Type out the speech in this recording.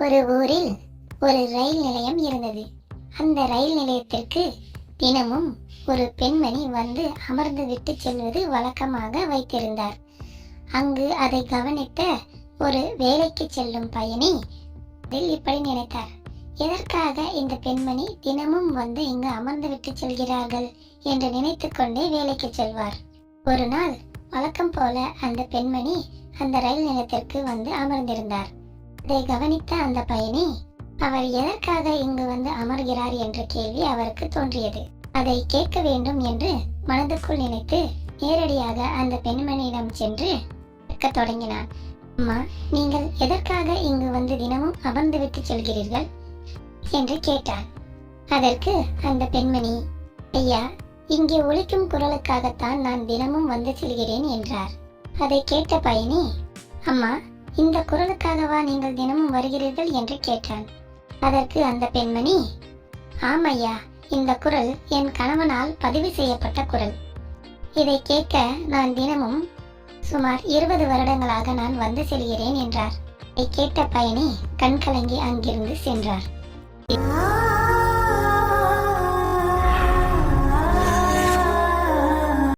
ஒரு ஊரில் ஒரு ரயில் நிலையம் இருந்தது. அந்த ரயில் நிலையத்திற்கு தினமும் ஒரு பெண்மணி வந்து அமர்ந்து விட்டு செல்வது வழக்கமாக வைத்திருந்தார். அங்கு அதை கவனித்த ஒரு வேலைக்கு செல்லும் பயணி அதில் இப்படி நினைத்தார். எதற்காக இந்த பெண்மணி தினமும் வந்து இங்கு அமர்ந்து விட்டு செல்கிறார்கள்? என்று நினைத்து கொண்டே வேலைக்கு செல்வார். ஒரு நாள் வழக்கம் போல அந்த பெண்மணி அந்த ரயில் நிலையத்திற்கு வந்து அமர்ந்திருந்தார். இதை கவனித்த அந்த பயணி அவர் எதற்காக இங்கு வந்து அமர்கிறார் என்ற கேள்வி அவருக்கு தோன்றியது. அதை கேட்க வேண்டும் என்று மனதுக்குள் நினைத்து நேரடியாக அந்த பெண்மணியிடம் சென்று கேட்க தொடங்கினான். அம்மா நீங்கள் எதற்காக இங்கு வந்து தினமும் அமர்ந்து விட்டு செல்கிறீர்கள்? என்று கேட்டார் அதற்கு அந்த பெண்மணி ஐயா இங்கே ஒழிக்கும் குரலுக்காகத்தான் நான் தினமும் வந்து செல்கிறேன் என்றார். அதை கேட்ட பயணி அம்மா இந்த குரலுக்காகவா நீங்கள் தினமும் வருகிறீர்கள் என்று கேட்டான் அதற்கு அந்த பெண்மணி ஆமையா இந்த குரல் என் கணவனால் பதிவு செய்யப்பட்ட குரல். இதை கேட்க நான் தினமும் சுமார் இருபது வருடங்களாக நான் வந்து செல்கிறேன் என்றார். இதை கேட்ட பயணி கண்கலங்கி அங்கிருந்து சென்றார்.